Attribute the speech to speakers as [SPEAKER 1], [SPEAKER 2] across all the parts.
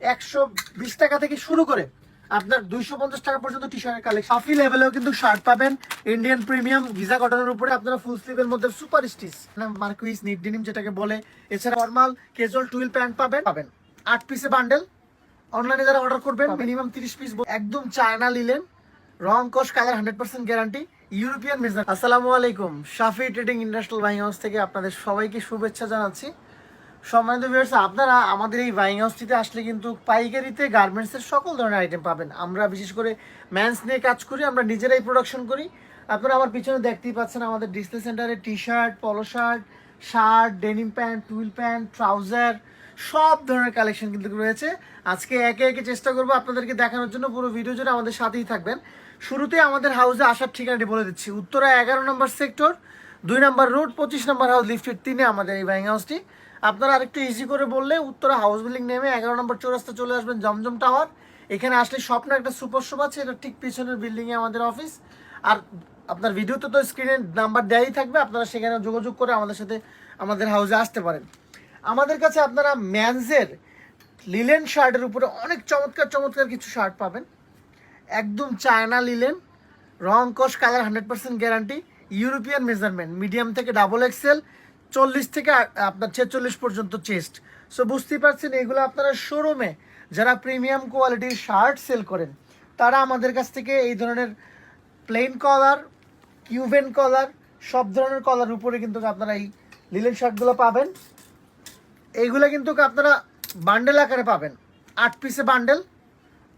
[SPEAKER 1] একশো বিশ টাকা থেকে শুরু করে আপনার দুইশো পঞ্চাশ টাকা পর্যন্ত টি শার্টের কালেকশন হাফি লেভেলেও কিন্তু শার্ট পাবেন। ইন্ডিয়ান প্রিমিয়াম ভিজা কটনের উপরে আপনারা ফুল স্লিভের মধ্যে super stitch marquis knit denim যেটাকে বলে। এছাড়া ফর্মাল ক্যাজুয়াল টুইল প্যান্ট পাবেন। পাবেন। আট পিসে বান্ডেল অনলাইনে যারা অর্ডার করবেন মিনিমাম তিরিশ পিস একদম চায়না নিলেন রং কস colour hundred percent guarantee European Mirza আসসালামু আলাইকুম। Shafi trading industrial buying house থেকে আপনাদের সবাইকে শুভেচ্ছা জানাচ্ছি। সম্মানিত ভিউয়ার্স আপনারা আমাদের এই বাইং হাউসটিতে আসলে কিন্তু পাইকারিতে গার্মেন্টসের সকল ধরনের আইটেম পাবেন। আমরা বিশেষ করে ম্যান্স নিয়ে কাজ করি, আমরা নিজেরাই প্রোডাকশন করি। আপনারা আমার পিছনে দেখতেই পাচ্ছেন আমাদের ডিসপ্লে সেন্টারে T shirt polo shirt shirt denim pant twill pant trouser সব ধরনের কালেকশন কিন্তু রয়েছে। আজকে একে একে চেষ্টা করব আপনাদেরকে দেখানোর জন্য, পুরো ভিডিও জুড়ে আমাদের সাথেই থাকবেন। শুরুতে আমাদের হাউসে আসার ঠিকানাটি বলে দিচ্ছি। উত্তরা এগারো নম্বর সেক্টর দুই নম্বর রোড পঁচিশ নম্বর হাউস লিফটের তিনে আমাদের এই বাইং হাউসটি আপনারা আরেকটু ইজি করে বললে উত্তরা হাউস বিল্ডিং নেমে এগারো নম্বর চৌরাস্তা চলে আসবেন জমজম টাওয়ার এখানে আসলে স্বপ্ন একটা সুপার শপ আছে, এটা ঠিক পিছনের বিল্ডিংয়ে আমাদের অফিস আর আপনার ভিডিওতে তো স্ক্রিনে নাম্বার দেওয়াই থাকবে, আপনারা সেখানে যোগাযোগ করে আমাদের সাথে আমাদের হাউসে আসতে পারেন। আমাদের কাছে আপনারা ম্যানসের লিলেন শার্টের উপরে অনেক চমৎকার চমৎকার কিছু শার্ট পাবেন। একদম চায়না লিলেন রং কস colour hundred percent guarantee European measurement medium থেকে ডাবল এক্সেল চল্লিশ থেকে আপনার ছেচল্লিশ পর্যন্ত চেস্ট। সো বুঝতেই পারছেন, এগুলো আপনারা শোরুমে যারা প্রিমিয়াম কোয়ালিটির শার্ট সেল করেন, তারা আমাদের কাছ থেকে এই ধরনের প্লেন কলার, কিউবেন কলার, সব ধরনের কলার উপরে কিন্তু আপনারা এই লিলেন শার্টগুলো পাবেন। এইগুলো কিন্তু আপনারা বান্ডেল আকারে পাবেন। আট পিসে বান্ডেল।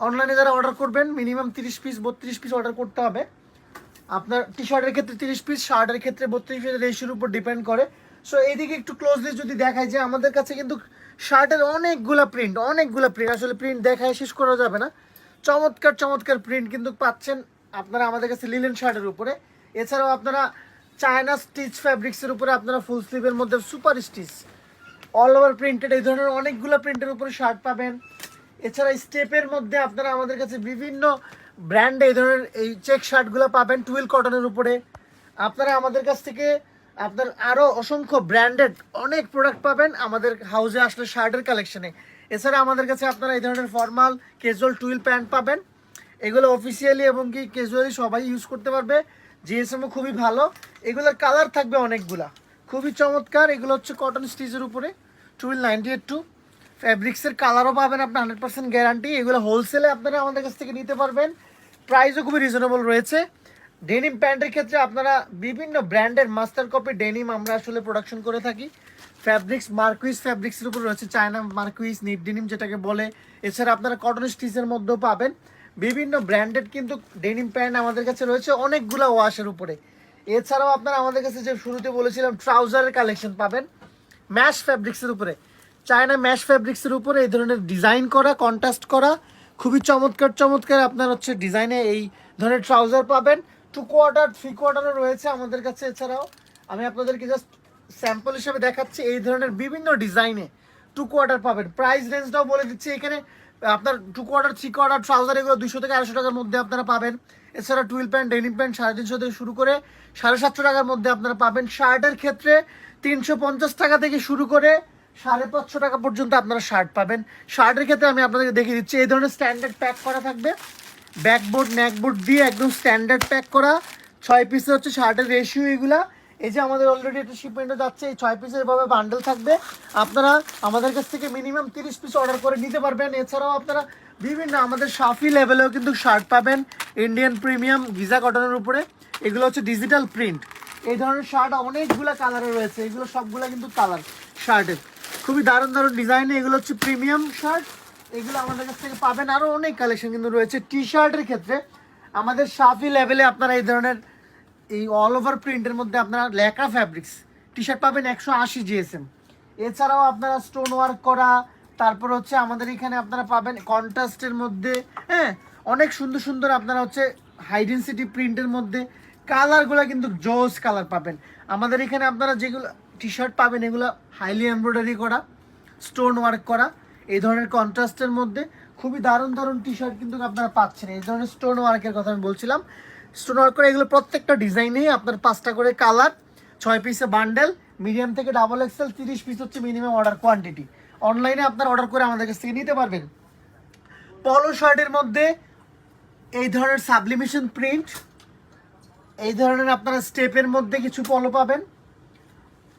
[SPEAKER 1] অনলাইনে যারা অর্ডার করবেন, মিনিমাম তিরিশ পিস, বত্রিশ পিস অর্ডার করতে হবে। আপনার টি শার্টের ক্ষেত্রে তিরিশ পিস, শার্টের ক্ষেত্রে বত্রিশ পিসের রেশিওর উপর ডিপেন্ড করে। সো এইদিকে একটু ক্লোজলি যদি দেখায় যে আমাদের কাছে কিন্তু শার্টের অনেকগুলা প্রিন্ট অনেকগুলা প্রিন্ট আসলে প্রিন্ট দেখায় শেষ করা যাবে না। চমৎকার চমৎকার প্রিন্ট কিন্তু পাচ্ছেন আপনারা আমাদের কাছে লিলেন শার্টের উপরে। এছাড়াও আপনারা চায়না স্টিচ ফ্যাব্রিক্সের উপরে আপনারা ফুল স্লিভের মধ্যে super stitch all over printed এই ধরনের অনেকগুলো প্রিন্টের উপরে শার্ট পাবেন। এছাড়া স্টেপের মধ্যে আপনারা আমাদের কাছে বিভিন্ন ব্র্যান্ডে এই ধরনের এই চেক শার্টগুলো পাবেন টুয়েল কটনের উপরে। আপনারা আমাদের কাছ থেকে আপনার আরও অসংখ্য ব্র্যান্ডেড অনেক প্রোডাক্ট পাবেন আমাদের হাউসে আসলে শার্টের কালেকশনে এছাড়া আমাদের কাছে আপনারা এই ধরনের ফর্মাল ক্যাজুয়াল টুইল প্যান্ট পাবেন। এগুলো অফিসিয়ালি এবং কি ক্যাজুয়ালি সবাই ইউজ করতে পারবে। জিএসএমও খুবই ভালো। এগুলোর কালার থাকবে অনেকগুলা। খুবই চমৎকার। এগুলো হচ্ছে কটন স্টিচের উপরে। টুইল নাইনটি এইট টু ফ্যাব্রিক্সের কালারও পাবেন আপনার হান্ড্রেড পার্সেন্ট গ্যারান্টি এগুলো হোলসেলে আপনারা আমাদের কাছ থেকে নিতে পারবেন। প্রাইসও খুবই রিজনেবল রয়েছে। ডেনিম প্যান্টের ক্ষেত্রে আপনারা বিভিন্ন ব্র্যান্ডের মাস্টার কপি ডেনিম আমরা আসলে প্রোডাকশন করে থাকি। ফ্যাব্রিক্স মার্কুইস ফ্যাব্রিক্সের উপর রয়েছে চায়না মার্কুইস নিট ডেনিম যেটাকে বলে। এছাড়া আপনারা কটন স্টিচের মধ্যেও পাবেন। বিভিন্ন ব্র্যান্ডেড কিন্তু ডেনিম প্যান্ট আমাদের কাছে রয়েছে অনেকগুলো ওয়াশের উপরে। এছাড়াও আপনারা আমাদের কাছে যে শুরুতে বলেছিলাম ট্রাউজারের কালেকশন পাবেন ম্যাশ ফ্যাব্রিক্সের উপরে। চায়না ম্যাশ ফ্যাব্রিক্সের উপরে এই ধরনের ডিজাইন করা কন্ট্রাস্ট করা, খুবই চমৎকার চমৎকার আপনার হচ্ছে ডিজাইনে এই ধরনের ট্রাউজার পাবেন। টু কোয়ার্টার থ্রি কোয়ার্টারও রয়েছে আমাদের কাছে এছাড়াও। আমি আপনাদেরকে জাস্ট স্যাম্পল হিসেবে দেখাচ্ছি এই ধরনের বিভিন্ন ডিজাইনে টু কোয়ার্টার পাবেন। প্রাইস রেঞ্জটাও বলে দিচ্ছি এখানে। আপনার two quarter three quarter trouser এগুলো দুশো থেকে আড়াইশো টাকার মধ্যে আপনারা পাবেন। এছাড়া টুইল প্যান্ট ডেনিম প্যান্ট সাড়ে তিনশো থেকে শুরু করে সাড়ে সাতশো টাকার মধ্যে আপনারা পাবেন। শার্টের ক্ষেত্রে তিনশো পঞ্চাশ টাকা থেকে শুরু করে সাড়ে পাঁচশো টাকা পর্যন্ত আপনারা শার্ট পাবেন। শার্টের ক্ষেত্রে আমি আপনাদেরকে দেখিয়ে দিচ্ছি, এই ধরনের স্ট্যান্ডার্ড প্যাক করা থাকবে। ব্যাকবোর্ড নেকবোর্ড দিয়ে একদম স্ট্যান্ডার্ড প্যাক করা। ছয় পিসের হচ্ছে শার্টের রেশিও এগুলা। এই যে আমাদের অলরেডি একটা শিপমেন্টও যাচ্ছে, এই ছয় পিসের এভাবে বান্ডেল থাকবে। আপনারা আমাদের কাছ থেকে মিনিমাম তিরিশ পিস অর্ডার করে নিতে পারবেন। এছাড়াও আপনারা বিভিন্ন আমাদের সাফি লেভেলেও কিন্তু শার্ট পাবেন ইন্ডিয়ান প্রিমিয়াম ভিজা কটনের উপরে। এগুলো হচ্ছে ডিজিটাল প্রিন্ট এই ধরনের শার্ট অনেকগুলো কালারে রয়েছে। এগুলো সবগুলো কিন্তু কালার শার্টের খুবই দারুণ দারুণ ডিজাইনে এগুলো হচ্ছে প্রিমিয়াম শার্ট এগুলো আমাদের কাছ থেকে পাবেন। আরও অনেক কালেকশন কিন্তু রয়েছে টি শার্টের ক্ষেত্রে। আমাদের সাফি লেভেলে আপনারা এই ধরনের এই অল ওভার প্রিন্টের মধ্যে আপনারা লেখা ফ্যাব্রিক্স টি শার্ট পাবেন একশো আশি জিএসএম এছাড়াও আপনারা স্টোন ওয়ার্ক করা, তারপর হচ্ছে আমাদের এখানে আপনারা পাবেন কন্ট্রাস্টের মধ্যে হ্যাঁ অনেক সুন্দর সুন্দর আপনারা হচ্ছে হাইডেন্সিটি প্রিন্টের মধ্যে কালারগুলো কিন্তু জোস কালার পাবেন। আমাদের এখানে আপনারা যেগুলো টি শার্ট পাবেন, এগুলো হাইলি এমব্রয়ডারি করা স্টোন ওয়ার্ক করা এই ধরনের কন্ট্রাস্টের মধ্যে খুবই দারুণ দারুণ টি শার্ট কিন্তু আপনারা পাচ্ছেন। এই ধরনের স্টোন ওয়ার্কের কথা আমি বলছিলাম। স্টোন ওয়ার্ক করে এগুলো প্রত্যেকটা ডিজাইনেই আপনার পাঁচটা করে কালার ছয় পিসে বান্ডেল মিডিয়াম থেকে ডাবল এক্সেল তিরিশ পিস হচ্ছে মিনিমাম অর্ডার কোয়ান্টিটি অনলাইনে আপনার অর্ডার করে আমাদের কাছ থেকে নিতে পারবেন। পলো শার্টের মধ্যে এই ধরনের সাবলিমেশন প্রিন্ট এই ধরনের আপনারা স্টেপের মধ্যে কিছু পলো পাবেন।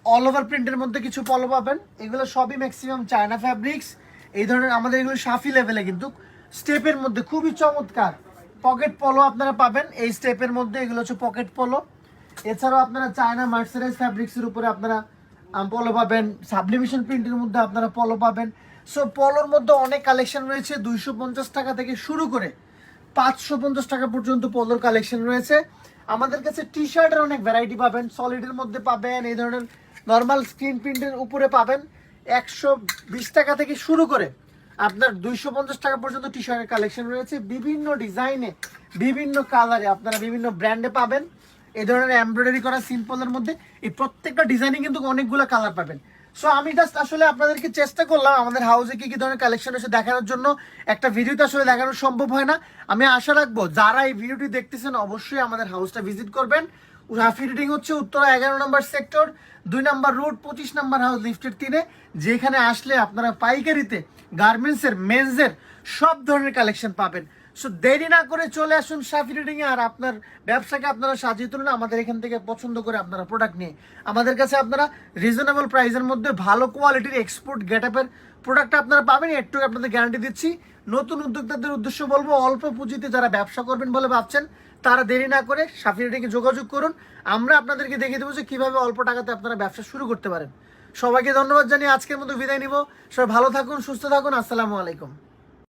[SPEAKER 1] অল ওভার প্রিন্টের মধ্যে কিছু পলো পাবেন। এগুলো সবই ম্যাক্সিমাম চায়না ফ্যাব্রিক্স এই ধরনের আমাদের এগুলো সাফি লেভেলে কিন্তু স্টেপের মধ্যে খুবই চমৎকার। পকেট পলো আপনারা পাবেন, এই স্টেপের মধ্যে এগুলো হচ্ছে পকেট পলো এছাড়াও আপনারা চায়না মার্সারাইজ ফ্যাব্রিক্সের উপরে আপনারা পলো পাবেন সাবলিমেশন প্রিন্টের মধ্যে আপনারা পলো পাবেন। সো পলোর মধ্যে অনেক কালেকশন রয়েছে, দুইশো পঞ্চাশ টাকা থেকে শুরু করে পাঁচশো পঞ্চাশ টাকা পর্যন্ত পলোর কালেকশন রয়েছে। আমাদের কাছে টি শার্টের অনেক ভ্যারাইটি পাবেন সলিডের মধ্যে পাবেন, এই ধরনের নর্মাল স্ক্রিন প্রিন্টের উপরে পাবেন। একশো বিশ টাকা থেকে শুরু করে আপনার দুইশো পঞ্চাশ টাকা পর্যন্ত টি শার্টের কালেকশন রয়েছে। বিভিন্ন ডিজাইনে বিভিন্ন কালারে আপনারা বিভিন্ন ব্র্যান্ডে পাবেন। এই ধরনের এমব্রয়ডারি করা সিম্পলের মধ্যে এই প্রত্যেকটা ডিজাইনে কিন্তু অনেকগুলো কালার পাবেন। সো আমি জাস্ট আসলে আপনাদেরকে চেষ্টা করলাম আমাদের হাউসে কি কি ধরনের কালেকশন আছে দেখানোর জন্য। একটা ভিডিওতে আসলে দেখানো সম্ভব হয় না। আমি আশা রাখব, যারা এই ভিডিওটি দেখতেছেন, অবশ্যই আমাদের হাউসটা ভিজিট করবেন। রাফি রিডিং হচ্ছে উত্তরা এগারো নম্বর সেক্টর, দুই নম্বর রোড, পঁচিশ নম্বর হাউস লিফটের তিনে যেখানে আসলে আপনারা পাইকারিতে গার্মেন্টসের মেন্সের সব ধরনের কালেকশন পাবেন। সো দেরি না করে চলে আসুন সাফি রিডিং এ আর আপনার ব্যবসাকে আপনারা সাজিয়ে তুলুন, আমাদের এখান থেকে পছন্দ করে আপনারা প্রোডাক্ট নিয়ে। আমাদের কাছে আপনারা রিজনেবল প্রাইসের মধ্যে ভালো কোয়ালিটির এক্সপোর্ট গেটআপের প্রোডাক্ট আপনারা পাবেন একটু আপনাদের গ্যারান্টি দিচ্ছি। নতুন উদ্যোক্তাদের উদ্দেশ্য বলব, অল্প পুঁজিতে যারা ব্যবসা করবেন বলে ভাবছেন, তারা দেরি না করে সাফির ডেকে যোগাযোগ করুন। আমরা আপনাদেরকে দেখিয়ে দেবো যে কীভাবে অল্প টাকাতে আপনারা ব্যবসা শুরু করতে পারেন। সবাইকে ধন্যবাদ জানিয়ে আজকের মতো বিদায় নিব। সবাই ভালো থাকুন, সুস্থ থাকুন। আসসালামু আলাইকুম।